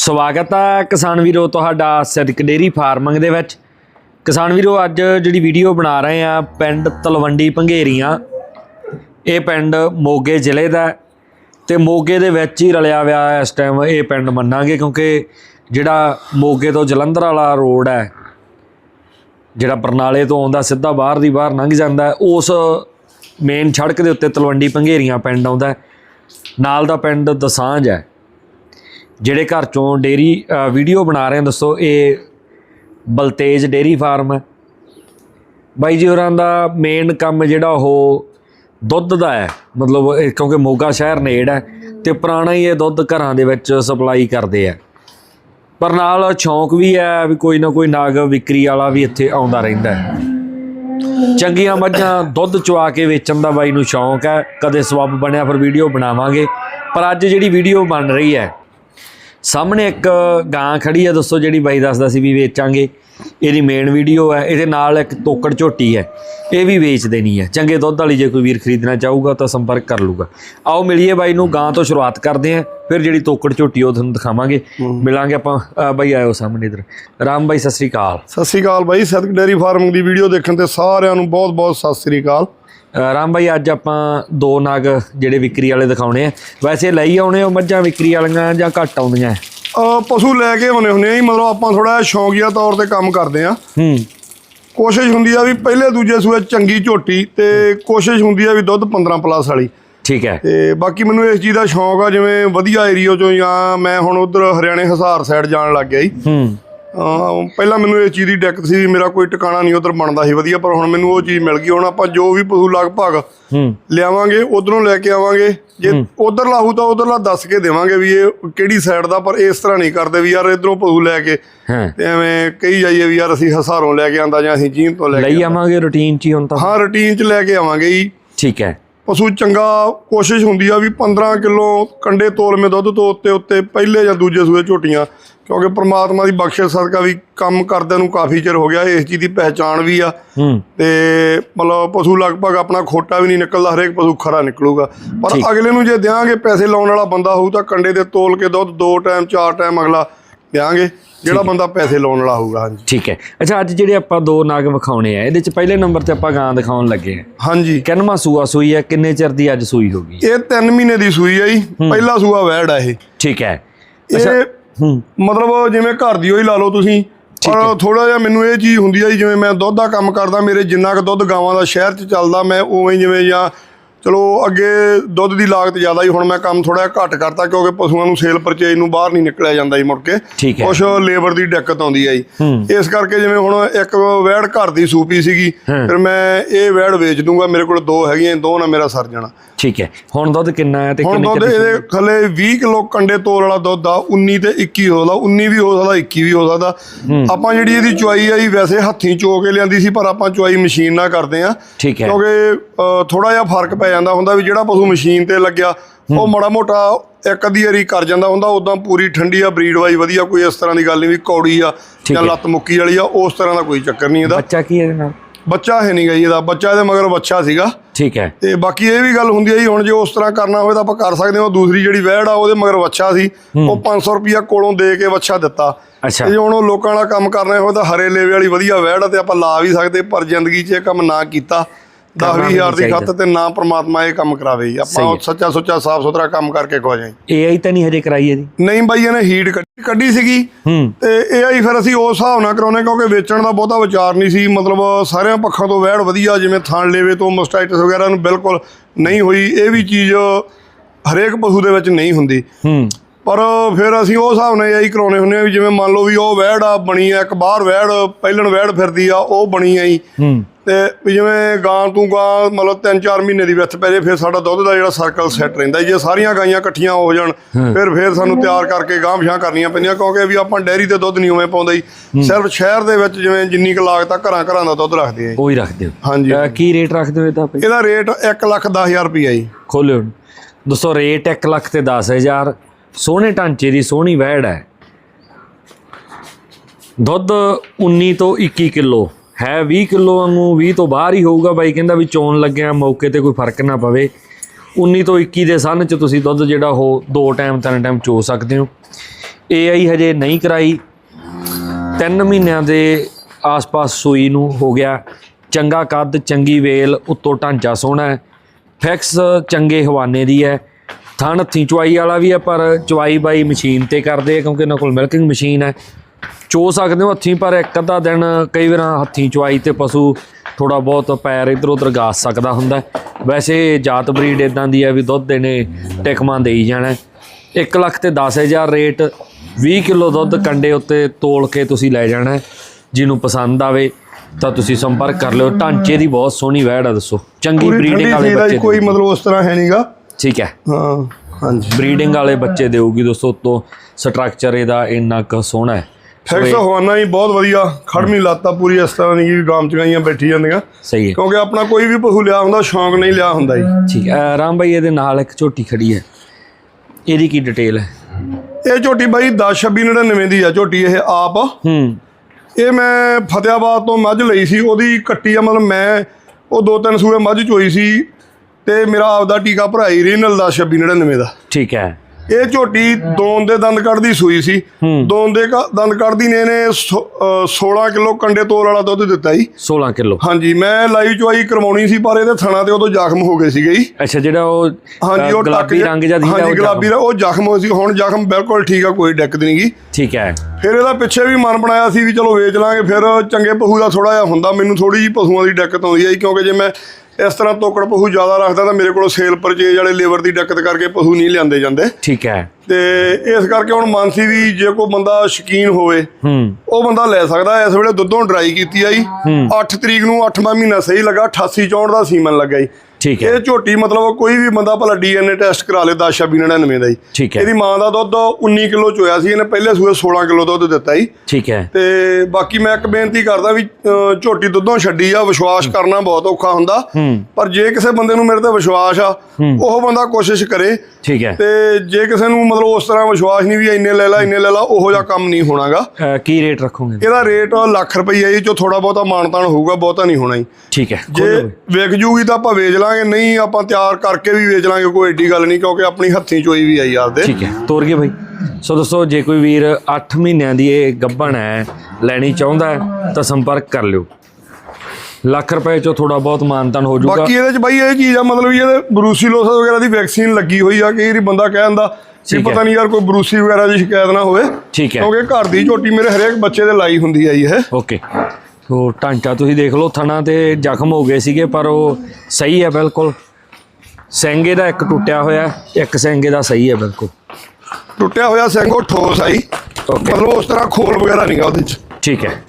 ਸਵਾਗਤ ਹੈ ਕਿਸਾਨ ਵੀਰੋ ਤੁਹਾਡਾ ਸਿੱਧਕ ਡੇਰੀ ਫਾਰਮਿੰਗ ਦੇ ਵਿੱਚ। ਕਿਸਾਨ ਵੀਰੋ, ਅੱਜ ਜਿਹੜੀ ਵੀਡੀਓ ਬਣਾ ਰਹੇ ਆ, ਪਿੰਡ ਤਲਵੰਡੀ ਪੰਘੇਰੀਆਂ। ਇਹ ਪਿੰਡ ਮੋਗੇ ਜ਼ਿਲ੍ਹੇ ਦਾ ਹੈ ਤੇ ਮੋਗੇ ਦੇ ਵਿੱਚ ਹੀ ਰਲਿਆ ਹੋਇਆ ਇਸ ਟਾਈਮ ਇਹ ਪਿੰਡ ਮੰਨਾਂਗੇ ਕਿਉਂਕਿ ਜਿਹੜਾ ਮੋਗੇ ਤੋਂ ਜਲੰਧਰ ਵਾਲਾ ਰੋਡ ਹੈ, ਜਿਹੜਾ ਬਰਨਾਲੇ ਤੋਂ ਆਉਂਦਾ, ਸਿੱਧਾ ਬਾਹਰ ਦੀ ਬਾਹਰ ਲੰਘ ਜਾਂਦਾ ਉਸ ਮੇਨ ਸੜਕ ਦੇ ਉੱਤੇ ਤਲਵੰਡੀ ਪੰਘੇਰੀਆਂ ਪਿੰਡ ਆਉਂਦਾ ਨਾਲ ਦਾ ਪਿੰਡ ਦਸਾਂਝ ਹੈ। ਜਿਹੜੇ ਘਰ ਚੋਂ ਡੇਰੀ ਵੀਡੀਓ ਬਣਾ ਰਹੇ ਦੱਸੋ, ਇਹ ਬਲਤੇਜ ਡੇਰੀ ਫਾਰਮ ਹੈ? ਬਾਈ ਜੀ, ਹੋਰਾਂ ਦਾ ਮੇਨ ਕੰਮ ਜਿਹੜਾ ਉਹ ਦੁੱਧ ਦਾ ਹੈ। ਮਤਲਬ ਕਿਉਂਕਿ ਮੋਗਾ ਸ਼ਹਿਰ ਨੇੜ ਹੈ ਤੇ ਪੁਰਾਣਾ ਹੀ ਇਹ ਦੁੱਧ ਘਰਾਂ ਦੇ ਵਿੱਚ ਸਪਲਾਈ ਕਰਦੇ ਆ। ਪਰ ਨਾਲ ਸ਼ੌਂਕ ਵੀ ਹੈ ਵੀ ਕੋਈ ਨਾ ਕੋਈ ਨਾਗ ਵਿਕਰੀ ਵਾਲਾ ਵੀ ਇੱਥੇ ਆਉਂਦਾ ਰਹਿੰਦਾ ਹੈ। ਚੰਗੀਆਂ ਮੱਝਾਂ ਦੁੱਧ ਚਵਾ ਕੇ ਵੇਚਣ ਦਾ ਬਾਈ ਨੂੰ ਸ਼ੌਂਕ ਹੈ। ਕਦੇ ਸਬੱਬ ਬਣਿਆ, ਫਿਰ ਵੀਡੀਓ ਬਣਾਵਾਂਗੇ। ਪਰ ਅੱਜ ਜਿਹੜੀ ਵੀਡੀਓ ਬਣ ਰਹੀ ਹੈ ਸਾਹਮਣੇ ਇੱਕ ਗਾਂ ਖੜੀ ਹੈ ਦੋਸਤੋ ਜਿਹੜੀ ਬਾਈ ਦੱਸਦਾ ਸੀ ਵੀ ਵੇਚਾਂਗੇ। ਇਹਦੀ ਮੇਨ ਵੀਡੀਓ ਹੈ ਇਹਦੇ ਨਾਲ ਇੱਕ ਤੋਕੜ ਝੋਟੀ ਹੈ ਇਹ ਵੀ ਵੇਚ ਦੇਣੀ ਹੈ। ਚੰਗੇ ਦੁੱਧ ਵਾਲੀ ਜੇ ਕੋਈ ਵੀਰ ਖਰੀਦਣਾ ਚਾਹੂਗਾ ਤਾਂ ਸੰਪਰਕ ਕਰ ਲੂਗਾ। ਆਓ ਮਿਲੀਏ ਬਾਈ ਨੂੰ ਗਾਂ ਤੋਂ ਸ਼ੁਰੂਆਤ ਕਰਦੇ ਹਾਂ ਫਿਰ ਜਿਹੜੀ ਤੋਕੜ ਝੋਟੀ ਉਹ ਤੁਹਾਨੂੰ ਦਿਖਾਵਾਂਗੇ। ਮਿਲਾਂਗੇ ਆਪਾਂ ਬਾਈ ਆਇਓ ਸਾਹਮਣੇ ਇਧਰ। ਰਾਮ ਬਾਈ ਸਤਿ ਸ੍ਰੀ ਅਕਾਲ। ਸਤਿ ਸ੍ਰੀ ਅਕਾਲ ਬਾਈ ਸਤਿਕ ਡੇਰੀ ਫਾਰਮਿੰਗ ਦੀ ਵੀਡੀਓ ਦੇਖਣ ਤੇ ਸਾਰਿਆਂ ਨੂੰ ਬਹੁਤ ਬਹੁਤ ਸਤਿ ਸ੍ਰੀ ਅਕਾਲ। ਰਾਮ ਬਾਈ ਅੱਜ ਆਪਾਂ ਦੋ ਨਗ ਜਿਹੜੇ ਵਿਕਰੀ ਵਾਲੇ ਦਿਖਾਉਣੇ ਆ। ਵੈਸੇ ਲਈ ਆਉਣੇ ਉਹ ਮੱਝਾਂ ਵਿਕਰੀ ਵਾਲੀਆਂ ਜਾਂ ਘੱਟ ਆਉਂਦੀਆਂ? ਪਸ਼ੂ ਲੈ ਕੇ ਆਉਣੇ ਹੁੰਦੇ ਆ ਜੀ ਮਤਲਬ ਆਪਾਂ ਥੋੜਾ ਸ਼ੌਂਕੀਆ ਤੌਰ ਤੇ ਕੰਮ ਕਰਦੇ ਆ। ਹੂੰ। ਕੋਸ਼ਿਸ਼ ਹੁੰਦੀ ਆ ਵੀ ਪਹਿਲੇ ਦੂਜੇ ਸੂਏ ਚੰਗੀ ਝੋਟੀ ਤੇ ਕੋਸ਼ਿਸ਼ ਹੁੰਦੀ ਆ ਵੀ ਦੁੱਧ 15 ਪਲੱਸ ਵਾਲੀ। ਠੀਕ ਹੈ। ਤੇ ਬਾਕੀ ਮੈਨੂੰ ਇਸ ਚੀਜ਼ ਦਾ ਸ਼ੌਂਕ ਆ ਜਿਵੇਂ ਵਧੀਆ ਏਰੀਆ ਚੋਂ ਜਾਂ ਮੈਂ ਹੁਣ ਉਧਰ ਹਰਿਆਣੇ ਹਿਸਾਰ ਸਾਈਡ ਜਾਣ ਲੱਗ ਗਿਆ ਜੀ। ਹੂੰ। ਪਹਿਲਾਂ ਮੈਨੂੰ ਇਸ ਚੀਜ਼ ਦੀ ਦਿੱਕਤ ਸੀ ਵੀ ਮੇਰਾ ਕੋਈ ਟਿਕਾਣਾ ਨਹੀਂ ਉਧਰ ਬਣਦਾ ਸੀ ਵਧੀਆ ਪਰ ਹੁਣ ਮੈਨੂੰ ਉਹ ਚੀਜ਼ ਮਿਲ ਗਈ ਹੁਣ ਆਪਾਂ ਜੋ ਵੀ ਪਸ਼ੂ ਲਗਭਗ ਲਿਆਵਾਂਗੇ ਉਧਰੋਂ ਲੈ ਕੇ ਆਵਾਂਗੇ ਜੇ ਉਧਰ ਲਾਹੂ ਤਾਂ ਉਧਰਲਾ ਦੱਸ ਕੇ ਦੇਵਾਂਗੇ ਵੀ ਇਹ ਕਿਹੜੀ ਸਾਈਡ ਦਾ ਪਰ ਇਸ ਤਰ੍ਹਾਂ ਨਹੀਂ ਕਰਦੇ ਵੀ ਯਾਰ ਇਧਰੋਂ ਪਸ਼ੂ ਲੈ ਕੇ ਤੇ ਐਵੇਂ ਕਹੀ ਜਾਈਏ ਵੀ ਯਾਰ ਅਸੀਂ ਹਸਾਰੋਂ ਲੈ ਕੇ ਆਂਦਾ ਜਾਂ ਅਸੀਂ ਜੀਨ ਤੋਂ ਲੈ ਕੇ ਲਈ ਆਵਾਂਗੇ ਰੁਟੀਨ ਚ ਹੀ ਹੁਣ ਤਾਂ। ਹਾਂ ਰੂਟੀਨ 'ਚ ਲੈ ਕੇ ਆਵਾਂਗੇ ਜੀ। ਠੀਕ ਹੈ। ਪਸ਼ੂ ਚੰਗਾ ਕੋਸ਼ਿਸ਼ ਹੁੰਦੀ ਆ ਵੀ 15 ਕਿਲੋ ਕੰਡੇ ਤੋਲਵੇਂ ਦੁੱਧ ਤੋਂ ਉੱਤੇ ਉੱਤੇ ਪਹਿਲੇ ਜਾਂ ਦੂਜੇ ਸੂਏ ਝੋਟੀਆਂ ਕਿਉਂਕਿ ਪ੍ਰਮਾਤਮਾ ਦੀ ਬਖਸ਼ਿਸ਼ ਸਦਕਾ ਵੀ ਕੰਮ ਕਰਦਿਆਂ ਨੂੰ ਕਾਫੀ ਚਿਰ ਹੋ ਗਿਆ ਇਸ ਚੀਜ਼ ਦੀ ਪਹਿਚਾਣ ਵੀ ਆ। ਤੇ ਮਤਲਬ ਪਸ਼ੂ ਲਗਭਗ ਆਪਣਾ ਖੋਟਾ ਵੀ ਨਹੀਂ ਨਿਕਲਦਾ ਹਰੇਕ ਪਸ਼ੂ ਖਰਾ ਨਿਕਲੂਗਾ। ਪਰ। ਅਗਲੇ ਨੂੰ ਜੇ ਦਿਆਂਗੇ ਪੈਸੇ ਲਾਉਣ ਵਾਲਾ ਬੰਦਾ ਹੋਊ ਤਾਂ ਕੰਡੇ ਤੇ ਤੋਲ ਕੇ ਦੁੱਧ ਦੋ ਟਾਈਮ ਚਾਰ ਟਾਈਮ ਅਗਲਾ ਦਿਆਂਗੇ। ਜਿਹੜਾ ਬੰਦਾ ਪੈਸੇ ਲਾਉਣ ਵਾਲਾ ਹੋਊਗਾ ਹਾਂਜੀ। ਠੀਕ ਹੈ। ਅੱਛਾ ਅੱਜ ਜਿਹੜੇ ਆਪਾਂ ਦੋ ਨਾਗ ਵਿਖਾਉਣੇ ਆ ਇਹਦੇ ਚ ਪਹਿਲੇ ਨੰਬਰ ਤੇ ਆਪਾਂ ਗਾਂ ਦਿਖਾਉਣ ਲੱਗੇ ਆ ਹਾਂਜੀ। ਕਿੰਨਵਾਂ ਸੂਆ ਸੂਈ ਹੈ ਕਿੰਨੇ ਚਿਰ ਦੀ ਅੱਜ ਸੂਈ ਹੋਗੀ ਇਹ 3 ਮਹੀਨੇ ਦੀ ਸੂਈ ਆ ਜੀ ਪਹਿਲਾ ਸੂਆ ਵੈੜ ਆ ਇਹ। ਠੀਕ ਹੈ। ਇਹ ਹੂੰ। ਮਤਲਬ ਜਿਵੇਂ ਘਰ ਦੀ ਹੋਈ ਲਾ ਲਓ ਤੁਸੀਂ ਪਰ ਥੋੜਾ ਜਿਹਾ ਮੈਨੂੰ ਇਹ ਚੀਜ਼ ਹੁੰਦੀ ਆ ਜਿਵੇਂ ਮੈਂ ਦੁੱਧ ਦਾ ਕੰਮ ਕਰਦਾ ਮੇਰੇ ਜਿੰਨਾ ਕੁ ਦੁੱਧ ਗਾਵਾਂ ਦਾ ਸ਼ਹਿਰ 'ਚ ਚੱਲਦਾ ਮੈਂ ਉਵੇਂ ਹੀ ਜਿਵੇਂ ਜਾਂ ਚਲੋ ਅੱਗੇ ਦੁੱਧ ਦੀ ਲਾਗਤ ਜ਼ਿਆਦਾ ਹੀ ਹੁਣ ਮੈਂ ਕੰਮ ਥੋੜਾ ਜਿਹਾ ਘੱਟ ਕਰਤਾ ਕਿਉਂਕਿ ਪਸ਼ੂਆਂ ਨੂੰ ਸੇਲ ਪਰਚੇਜ ਨੂੰ ਬਾਹਰ ਨਹੀਂ ਨਿਕਲਿਆ ਜਾਂਦਾ ਜੀ ਮੁੜ ਕੇ। ਹੈ। ਕੁਛ ਲੇਬਰ ਦੀ ਦਿੱਕਤ ਆਉਂਦੀ ਆ ਜੀ। ਹੂੰ। ਇਸ ਕਰਕੇ ਜਿਵੇਂ ਹੁਣ ਇੱਕ ਵੈੜ ਘਰ ਦੀ ਸੂਪੀ ਸੀਗੀ ਹਾਂ। ਫਿਰ ਮੈਂ ਇਹ ਵੈੜ ਵੇਚ ਦੂੰਗਾ ਮੇਰੇ ਕੋਲ ਦੋ ਹੈਗੀਆਂ ਦੋ ਨਾਲ ਮੇਰਾ ਸਰ ਜਾਣਾ। ਠੀਕ ਹੈ। ਹੁਣ ਦੁੱਧ ਕਿੰਨਾ ਹੈ ਤੇ ਹੁਣ ਕਿੰਨੇ ਦੁੱਧ ਇਹਦੇ ਥੱਲੇ 20 ਕਿਲੋ ਕੰਡੇ ਤੋਲ ਵਾਲਾ ਦੁੱਧ ਆ 19 ਤੇ 21 ਹੋ ਸਕਦਾ 19 ਵੀ ਹੋ ਸਕਦਾ 21 ਵੀ ਹੋ ਸਕਦਾ। ਆਪਾਂ ਜਿਹੜੀ ਇਹਦੀ ਚੁਆਈ ਆਈ ਵੈਸੇ ਹੱਥੀਂ ਚੋ ਕੇ ਲਿਆਂਦੀ ਸੀ ਪਰ ਆਪਾਂ ਚੁਆਈ ਮਸ਼ੀਨ ਨਾਲ ਕਰਦੇ ਆ। ਹੈ। ਕਿਉਂਕਿ ਥੋੜਾ ਜਿਹਾ ਫ਼ਰਕ ਪੈ ਜਾਂਦਾ ਹੁੰਦਾ ਵੀ ਜਿਹੜਾ ਪਸ਼ੂ ਮਸ਼ੀਨ ਤੇ ਲੱਗਿਆ ਉਹ ਮਾੜਾ ਮੋਟਾ ਇੱਕ ਅੱਧੀ ਵਾਰੀ ਕਰ ਜਾਂਦਾ ਹੁੰਦਾ ਉਦਾਂ ਪੂਰੀ ਠੰਡੀ ਆ ਬਰੀਡ ਵਾਈ ਵਧੀਆ ਕੋਈ ਇਸ ਤਰ੍ਹਾਂ ਦੀ ਗੱਲ ਨਹੀਂ ਵੀ ਕੌੜੀ ਆ ਜਾਂ। ਲੱਤ ਮੁੱਕੀ ਵਾਲੀ ਆ ਉਸ ਤਰ੍ਹਾਂ ਦਾ ਕੋਈ ਚੱਕਰ ਨਹੀਂ ਇਹਦਾ। ਬੱਚਾ ਕੀ ਇਹਦੇ ਨਾਲ? ਬੱਚਾ ਹੈ ਨਹੀਂ ਗਾ ਜੀ ਇਹਦਾ ਬੱਚਾ ਇਹਦੇ ਮਗਰ ਬੱਚਾ ਸੀਗਾ। ਠੀਕ ਹੈ। ਤੇ ਬਾਕੀ ਇਹ ਵੀ ਗੱਲ ਹੁੰਦੀ ਹੈ ਜੀ ਹੁਣ ਜੇ ਉਸ ਤਰ੍ਹਾਂ ਕਰਨਾ ਹੋਵੇ ਤਾਂ ਆਪਾਂ ਕਰ ਸਕਦੇ ਹਾਂ ਦੂਸਰੀ ਜਿਹੜੀ ਵਹਿੜ ਆ ਉਹਦੇ ਮਗਰ ਵੱਛਾ ਸੀ ਉਹ 500 ਰੁਪਿਆ ਕੋਲੋਂ ਦੇ ਕੇ ਵੱਛਾ ਦਿੱਤਾ। ਅੱਛਾ। ਤੇ ਹੁਣ ਉਹ ਲੋਕਾਂ ਵਾਲਾ ਕੰਮ ਕਰਨਾ ਹੋਵੇ ਤਾਂ ਹਰੇ ਲੇਵੇ ਵਾਲੀ ਵਧੀਆ ਵਹਿੜ ਆ ਤੇ ਆਪਾਂ ਲਾ ਵੀ ਸਕਦੇ ਪਰ ਜ਼ਿੰਦਗੀ 'ਚ ਇਹ ਕੰਮ ਨਾ ਕੀਤਾ। ਦਸ ਕਰਨਾ ਵੀਹ ਹਜ਼ਾਰ ਦੀ ਨਹੀਂ ਖਾਤਰ ਤੇ ਨਾ ਪ੍ਰਮਾਤਮਾ ਇਹ ਕੰਮ ਕਰਾਵੇ ਜੀ। ਆਪਾਂ। ਸੱਚਾ ਸੁੱਚਾ ਸਾਫ਼ ਸੁਥਰਾ ਕੰਮ ਕਰਕੇ ਖੋ ਜਾਏ ਏਆਈ ਤਾਂ ਨਹੀਂ ਹਜੇ ਕਰਾਈ ਇਹਦੀ। ਨਹੀਂ ਬਾਈ ਇਹਨੇ ਹੀਟ ਕੱਢੀ- ਸੀਗੀ। ਹੂੰ। ਤੇ ਇਹ ਆਈ ਫਿਰ ਅਸੀਂ ਉਸ ਹਿਸਾਬ ਨਾਲ ਕਰਾਉਨੇ ਕਿਉਂਕਿ ਵੇਚਣ ਦਾ ਬਹੁਤਾ ਵਿਚਾਰ ਨਹੀਂ ਸੀ। ਮਤਲਬ ਸਾਰਿਆਂ ਪੱਖਾਂ ਤੋਂ ਵਹਿੜ ਵਧੀਆ ਜਿਵੇਂ ਥਣ ਲੇਵੇ ਤੋਂ ਮਸਟਾਈਟਸ ਵਗੈਰਾ ਨੂੰ ਬਿਲਕੁਲ ਨਹੀਂ ਹੋਈ। ਇਹ ਵੀ ਚੀਜ਼ ਹਰੇਕ ਪਸ਼ੂ ਦੇ ਵਿੱਚ ਨਹੀਂ ਹੁੰਦੀ। ਹੂੰ। ਪਰ ਫਿਰ ਅਸੀਂ ਉਹ ਹਿਸਾਬ ਨਾਲ ਇਹੀ ਕਰਾਉਨੇ ਹੁੰਦੇ ਆ ਵੀ ਜਿਵੇਂ ਮੰਨ ਲਓ ਵੀ ਉਹ ਵਹਿੜ ਆ ਬਣੀ ਆ ਇੱਕ ਬਾਹਰ ਵਹਿੜ ਪਹਿਲਣ ਵਹਿੜ ਫਿਰਦੀ ਆ ਉਹ ਬਣੀ ਆ ਜੀ। ਹੂੰ। ਤੇ ਵੀ ਜਿਵੇਂ ਗਾਂ ਤੂੰ ਗਾਂ ਮਤਲਬ 3-4 ਮਹੀਨੇ ਦੀ ਵਿੱਚ ਪੈ ਜੇ ਫਿਰ ਸਾਡਾ ਦੁੱਧ ਦਾ ਜਿਹੜਾ ਸਰਕਲ ਸੈੱਟ ਰਹਿੰਦਾ ਜੇ ਸਾਰੀਆਂ ਗਾਈਆਂ ਇਕੱਠੀਆਂ ਹੋ ਜਾਣ ਫਿਰ ਫਿਰ ਸਾਨੂੰ ਤਿਆਰ ਕਰਕੇ ਗਾਂ ਪਛਾਂ ਕਰਨੀਆਂ ਪੈਂਦੀਆਂ ਕਿਉਂਕਿ ਵੀ ਆਪਾਂ ਡੈਰੀ ਤੇ ਦੁੱਧ ਨਹੀਂ ਉਵੇਂ ਪਾਉਂਦੇ ਜੀ। ਸਿਰਫ ਸ਼ਹਿਰ ਦੇ ਵਿੱਚ ਜਿਵੇਂ ਜਿੰਨੀ ਕੁ ਲਾਗਤ ਆ ਘਰਾਂ ਘਰਾਂ ਦਾ ਦੁੱਧ ਰੱਖਦੇ ਆ। ਉਹ ਹੀ ਰੱਖ ਦਿਓ ਹਾਂਜੀ ਕੀ ਰੇਟ ਰੱਖਦੇ ਹੋ ਇਹਦਾ ਇਹਦਾ ਰੇਟ 1 ਲੱਖ 10000 ਰੁਪਈਆ ਜੀ। ਖੋਲਿਓ ਦੋਸਤੋ ਰੇਟ 1 ਲੱਖ ਤੇ 10000 ਸੋਹਣੇ ਢਾਂਚੇ ਦੀ ਸੋਹਣੀ ਵਹਿੜ ਹੈ। ਦੁੱਧ 19 ਤੋਂ 21 ਕਿਲੋ। ਹੈ 20 ਕਿਲੋ ਵਾਂਗੂ 20 ਤੋਂ ਬਾਹਰ ਹੀ ਹੋਊਗਾ ਬਾਈ, ਕਹਿੰਦਾ ਵੀ ਚੋਣ ਲੱਗਿਆ ਮੌਕੇ ਤੇ ਕੋਈ ਫ਼ਰਕ ਨਾ ਪਵੇ। 19 ਤੋਂ 21 ਦੇ ਸੰਨ ਚ ਤੁਸੀਂ ਦੁੱਧ ਜਿਹੜਾ ਉਹ ਦੋ ਟਾਈਮ, ਤਿੰਨ ਟਾਈਮ ਚੋ ਸਕਦੇ ਹੋ। ਏਆਈ ਹਜੇ ਨਹੀਂ ਕਰਾਈ। 3 ਮਹੀਨਿਆਂ ਦੇ ਆਸ-ਪਾਸ ਸੂਈ ਨੂੰ ਹੋ ਗਿਆ। ਚੰਗਾ ਕੱਦ, ਚੰਗੀ ਵੇਲ, ਉੱਤੋਂ ਢਾਂਚਾ ਸੋਹਣਾ ਹੈ। ਫੈਕਸ ਚੰਗੇ ਹਵਾਨੇ ਦੀ ਹੈ। ਥਣ ਹੱਥੀਂ ਚੁਆਈ ਵਾਲਾ ਵੀ ਹੈ, ਪਰ ਚੁਆਈ ਬਾਈ ਮਸ਼ੀਨ ਤੇ ਕਰਦੇ ਆ, ਕਿਉਂਕਿ ਇਹਨਾਂ ਕੋਲ ਮਿਲਕਿੰਗ ਮਸ਼ੀਨ ਹੈ। ਚੋ ਸਕਦੇ ਹੋ ਹੱਥੀਂ ਪਰ ਇੱਕ ਅੱਧਾ ਦਿਨ ਕਈ ਵਾਰ ਹੱਥੀਂ ਚੁਆਈ ਤੇ ਪਸ਼ੂ ਥੋੜਾ ਬਹੁਤ ਪੈਰ ਇਧਰ ਉਧਰ ਗਾਸ ਸਕਦਾ ਹੁੰਦਾ। ਵੈਸੇ ਜਾਤ ਬਰੀਡ ਇਦਾਂ ਦੀ ਹੈ ਵੀ ਦੁੱਧ ਦੇਣੇ ਟਿਕਮਾਂ ਦੇਈ ਜਾਣਾ 1 ਲੱਖ ਤੇ 10000 ਰੇਟ 20 ਕਿਲੋ ਦੁੱਧ ਕੰਡੇ ਉੱਤੇ ਤੋਲ ਕੇ ਤੁਸੀਂ ਲੈ ਜਾਣਾ। ਜਿਹਨੂੰ ਪਸੰਦ ਆਵੇ ਤਾਂ ਤੁਸੀਂ ਸੰਪਰਕ ਕਰ ਲਿਓ। ਢਾਂਚੇ ਦੀ ਬਹੁਤ ਸੋਹਣੀ ਵੈੜ ਆ ਦੱਸੋ। ਚੰਗੀ ਬਰੀਡਿੰਗ ਵਾਲੇ ਬੱਚੇ ਕੋਈ ਮਤਲਬ ਉਸ ਤਰ੍ਹਾਂ ਹੈ ਨਹੀਂਗਾ। ਠੀਕ ਹੈ। ਹਾਂ ਹਾਂਜੀ। ਬਰੀਡਿੰਗ ਵਾਲੇ ਬੱਚੇ ਦੇਊਗੀ ਦੋਸਤੋ ਤੋਂ ਸਟਰਕਚਰ ਇਹਦਾ ਇੰਨਾ ਕੁ ਸੋਹਣਾ ਹੈ। ਸੋ ਫੈਕਸ ਇਹ ਹਵਾਨਾ ਹੀ ਬਹੁਤ ਵਧੀਆ। ਖੜਮੀ ਲਾਤਾ ਪੂਰੀ ਇਸ ਤਰ੍ਹਾਂ ਨਹੀਂ ਕਿ ਗਾਮ ਚਗਾਈਆਂ ਬੈਠੀ ਜਾਂਦੀਆਂ। ਸਹੀ ਹੈ। ਕਿਉਂਕਿ ਆਪਣਾ ਕੋਈ ਵੀ ਪਸ਼ੂ ਲਿਆ ਹੁੰਦਾ ਸ਼ੌਂਕ ਨਹੀਂ ਲਿਆ ਹੁੰਦਾ ਜੀ। ਠੀਕ ਹੈ। ਰਾਮ ਭਾਈ ਇਹਦੇ ਨਾਲ ਇੱਕ ਝੋਟੀ ਖੜੀ ਹੈ। ਇਹਦੀ ਕੀ ਡਿਟੇਲ ਹੈ? ਇਹ ਝੋਟੀ ਬਾਈ 10 26 99 ਦੀ ਆ ਝੋਟੀ ਇਹ ਆਪ। ਹੂੰ। ਇਹ ਮੈਂ ਫਤਿਆਬਾਦ ਤੋਂ ਮੱਝ ਲਈ ਸੀ ਉਹਦੀ ਕੱਟੀ ਆ ਮਤਲਬ ਮੈਂ ਉਹ ਦੋ ਤਿੰਨ ਸੂਏ ਮੱਝ ਚੋਈ ਸੀ ਤੇ ਮੇਰਾ ਆਪਦਾ ਟੀਕਾ ਭਰਾਈ ਰੀਨਲ ਦਾ 26 99 ਦਾ। ਠੀਕ ਹੈ। ਇਹ ਝੋਟੀ ਦੋਨ ਦੇ ਦੰਦ ਕੱਢਦੀ ਸੂਈ ਸੀ। ਹੂੰ। ਦੋਨ ਦੇ ਦੰਦ ਕੱਢਦੀ ਨੇ ਅਹ 16 ਕਿਲੋ ਕੰਡੇ ਤੋਲ ਵਾਲਾ ਦੁੱਧ ਦਿੱਤਾ ਜੀ। 16 ਕਿਲੋ। ਹਾਂਜੀ ਮੈਂ ਲਾਈਵ ਚੁਆਈ ਕਰਵਾਉਣੀ ਸੀ ਪਰ ਇਹਦੇ ਥਣਾ ਤੇ ਉਦੋਂ ਜ਼ਖਮ ਹੋ ਗਏ ਸੀਗੇ ਜੀ। ਅੱਛਾ ਜਿਹੜਾ ਉਹ ਹਾਂਜੀ ਉਹ ਗੁਲਾਬੀ ਰੰਗ ਜਿਹਾ ਦੀ ਹਾਂਜੀ ਗੁਲਾਬੀ ਦਾ ਉਹ ਜ਼ਖਮ ਹੋਇਆ ਸੀ। ਹੁਣ ਜ਼ਖਮ ਬਿਲਕੁਲ ਠੀਕ ਆ ਕੋਈ ਦਿੱਕਤ ਨਹੀਂ ਗੀ। ਠੀਕ ਹੈ। ਫਿਰ ਇਹਦਾ ਪਿੱਛੇ ਵੀ ਮਨ ਬਣਾਇਆ ਸੀ ਵੀ ਚਲੋ ਵੇਚ ਲਾਂਗੇ। ਫਿਰ ਚੰਗੇ ਪਸ਼ੂ ਦਾ ਥੋੜਾ ਜਿਹਾ ਹੁੰਦਾ ਮੈਨੂੰ ਥੋੜੀ ਜਿਹੀ ਪਸ਼ੂਆਂ ਦੀ ਦਿੱਕਤ ਆਉਂਦੀ ਹੈ ਜੀ, ਕਿਉਂਕਿ ਜੇ ਮੈਂ ਇਸ ਤਰ੍ਹਾਂ ਤੋਕੜ ਪਸ਼ੂ ਜ਼ਿਆਦਾ ਰੱਖਦਾ ਤਾਂ ਮੇਰੇ ਕੋਲ ਸੇਲ ਪਰਚੇਜ ਵਾਲੇ ਲੇਬਰ ਦੀ ਦਿੱਕਤ ਕਰਕੇ ਪਸ਼ੂ ਨਹੀਂ ਲਿਆਂਦੇ ਜਾਂਦੇ। ਠੀਕ ਹੈ। ਤੇ ਇਸ ਕਰਕੇ ਹੁਣ ਮਨ ਸੀ ਵੀ ਜੇ ਕੋਈ ਬੰਦਾ ਸ਼ਕੀਨ ਹੋਵੇ ਹੂੰ। ਉਹ ਬੰਦਾ ਲੈ ਸਕਦਾ। ਇਸ ਵੇਲੇ ਦੁੱਧੋਂ ਡਰਾਈ ਕੀਤੀ ਆ ਜੀ। 8 ਤਰੀਕ ਨੂੰ 8ਵਾਂ ਮਹੀਨਾ ਸਹੀ ਲੱਗਾ 88 64 ਦਾ ਸੀਮਨ ਲੱਗਾ ਜੀ। ਠੀਕ ਹੈ। ਇਹ ਝੋਟੀ ਮਤਲਬ ਕੋਈ ਵੀ ਬੰਦਾ ਭਲਾ ਡੀਐਨਏ ਟੈਸਟ ਕਰਾ ਲੇ 10 26 99 ਦਾ ਜੀ। ਠੀਕ ਹੈ। ਇਹਦੀ ਮਾਂ ਦਾ ਦੁੱਧ 19 ਕਿਲੋ ਚੋਇਆ ਸੀ ਇਹਨੇ ਪਹਿਲੇ ਸੂਏ 16 ਕਿਲੋ ਦੁੱਧ ਦਿੱਤਾ ਜੀ। ਠੀਕ ਹੈ। ਤੇ ਬਾਕੀ ਮੈਂ ਇੱਕ ਬੇਨਤੀ ਕਰਦਾ ਵੀ ਝੋਟੀ ਦੁੱਧੋਂ ਛੱਡੀ ਆ ਵਿਸ਼ਵਾਸ ਕਰਨਾ ਬਹੁਤ ਔਖਾ ਹੁੰਦਾ। ਹੂੰ। ਪਰ ਜੇ ਕਿਸੇ ਬੰਦੇ ਨੂੰ ਮੇਰੇ ਤੇ ਵਿਸ਼ਵਾਸ ਆ ਉਹ ਬੰਦਾ ਕੋਸ਼ਿਸ਼ ਕਰੇ। ਠੀਕ ਹੈ। ਤੇ ਜੇ ਕਿਸੇ ਨੂੰ ਮਤਲਬ ਉਸ ਤਰ੍ਹਾਂ ਵਿਸ਼ਵਾਸ ਨਹੀਂ ਵੀ ਇੰਨੇ ਲੈ ਲਾ ਇੰਨੇ ਲੈ ਲਾ ਉਹੋ ਜਿਹਾ ਕੰਮ ਨਹੀਂ ਹੋਣਾਗਾ। ਕੀ ਰੇਟ ਰੱਖੋਗੇ? ਇਹਦਾ ਰੇਟ ਲੱਖ ਰੁਪਈਆ ਇਹ ਚੋਂ ਥੋੜਾ ਬਹੁਤਾ ਮਾਨਤਾਨ ਹੋਊਗਾ ਬਹੁਤਾ ਨਹੀਂ ਹੋਣਾ ਜੀ। ਠੀਕ ਹੈ। ਜੇ। ਵਿਕ ਜੂਗੀ ਤਾਂ ਆਪਾਂ ਵੇਚ ਲਾਂਗੇ ਨਹੀਂ ਆਪਾਂ ਤਿਆਰ ਕਰਕੇ ਵੀ ਵੇਚ ਲਾਂਗੇ ਕੋਈ ਏਡੀ ਗੱਲ ਨਹੀਂ ਕਿਉਂਕਿ ਆਪਣੀ ਹੱਥੀਂ ਚੋਈ ਵੀ ਆਈ ਆਪਦੇ। ਠੀਕ ਹੈ ਤੋਰ ਗਏ ਭਾਈ ਸੋ ਦੋਸਤੋ ਜੇ ਕੋਈ ਵੀਰ 8 ਮਹੀਨਿਆਂ ਦੀ ਇਹ ਗੱਭਣ ਹੈ ਲੈਣੀ ਚਾਹੁੰਦਾ ਹੈ ਤਾਂ ਸੰਪਰਕ ਕਰ ਲਿਓ। ਲੱਖ ਰੁਪਏ ਚੋਂ ਥੋੜਾ ਬਹੁਤ ਮਾਨਤਨ ਹੋ ਜਾਊਗਾ। ਬਾਕੀ ਇਹਦੇ ਚ ਬਾਈ ਇਹ ਚੀਜ਼ ਆ ਮਤਲਬ ਇਹਦੇ ਬਰੂਸੀਲੋਸਿਸ ਵਗੈਰਾ ਦੀ ਵੈਕਸੀਨ ਲੱਗੀ ਹੋਈ ਆ ਕਈ ਵਾਰੀ ਬੰਦਾ ਕਹਿ ਦਿੰਦਾ ਹੈ। ਪਤਾ ਨਹੀਂ ਯਾਰ ਕੋਈ ਬਰੂਸੀ ਵਗੈਰਾ ਦੀ ਸ਼ਿਕਾਇਤ ਨਾ ਹੋਵੇ। ਠੀਕ ਹੈ। ਕਿਉਂਕਿ ਘਰ ਦੀ ਝੋਟੀ ਮੇਰੇ ਹਰੇਕ ਬੱਚੇ ਦੇ ਲਾਈ ਹੁੰਦੀ ਆ ਜੀ ਇਹ। ਓਕੇ। ਸੋ ਢਾਂਚਾ ਤੁਸੀਂ ਦੇਖ ਲਓ ਥਣਾ ਤੇ ਜ਼ਖਮ ਹੋ ਗਏ ਸੀਗੇ ਪਰ ਉਹ ਸਹੀ ਹੈ ਬਿਲਕੁਲ। ਸਿੰਗੇ ਦਾ ਇੱਕ ਟੁੱਟਿਆ ਹੋਇਆ ਇੱਕ ਸਿੰਗੇ ਦਾ ਸਹੀ ਹੈ ਬਿਲਕੁਲ। ਟੁੱਟਿਆ ਹੋਇਆ ਸਿੰਘੋ ਠੋਸ ਆਈ ਮਤਲਬ ਉਸ ਤਰ੍ਹਾਂ ਖੋਲ ਵਗੈਰਾ ਨਹੀਂਗਾ ਉਹਦੇ ਚ। ਠੀਕ ਹੈ।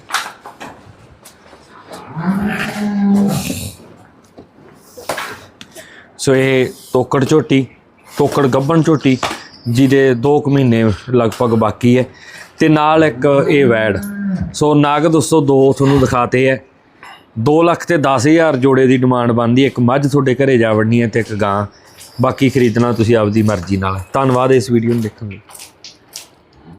ਸੋ ਇਹ ਤੋਕੜ ਝੋਟੀ ਤੋਕੜ ਗੱਬਣ ਝੋਟੀ ਜਿਹਦੇ 2 ਮਹੀਨੇ ਲਗਭਗ ਬਾਕੀ ਹੈ। ਤੇ ਨਾਲ ਇੱਕ ਇਹ ਵੈੜ। ਸੋ ਨਾਗ ਦੋਸਤੋ ਦੋ ਤੁਹਾਨੂੰ ਦਿਖਾਤੇ ਹੈ 2 ਲੱਖ ਤੇ 10000 ਜੋੜੇ ਦੀ ਡਿਮਾਂਡ ਬਣਦੀ ਇੱਕ ਮੱਝ ਤੁਹਾਡੇ ਘਰੇ ਜਾ ਵੜਨੀ ਹੈ ਤੇ ਇੱਕ ਗਾਂ। ਬਾਕੀ ਖਰੀਦਣਾ ਤੁਸੀਂ ਆਪਦੀ ਮਰਜ਼ੀ ਨਾਲ। ਧੰਨਵਾਦ ਇਸ ਵੀਡੀਓ ਨੂੰ ਦੇਖਣ ਲਈ।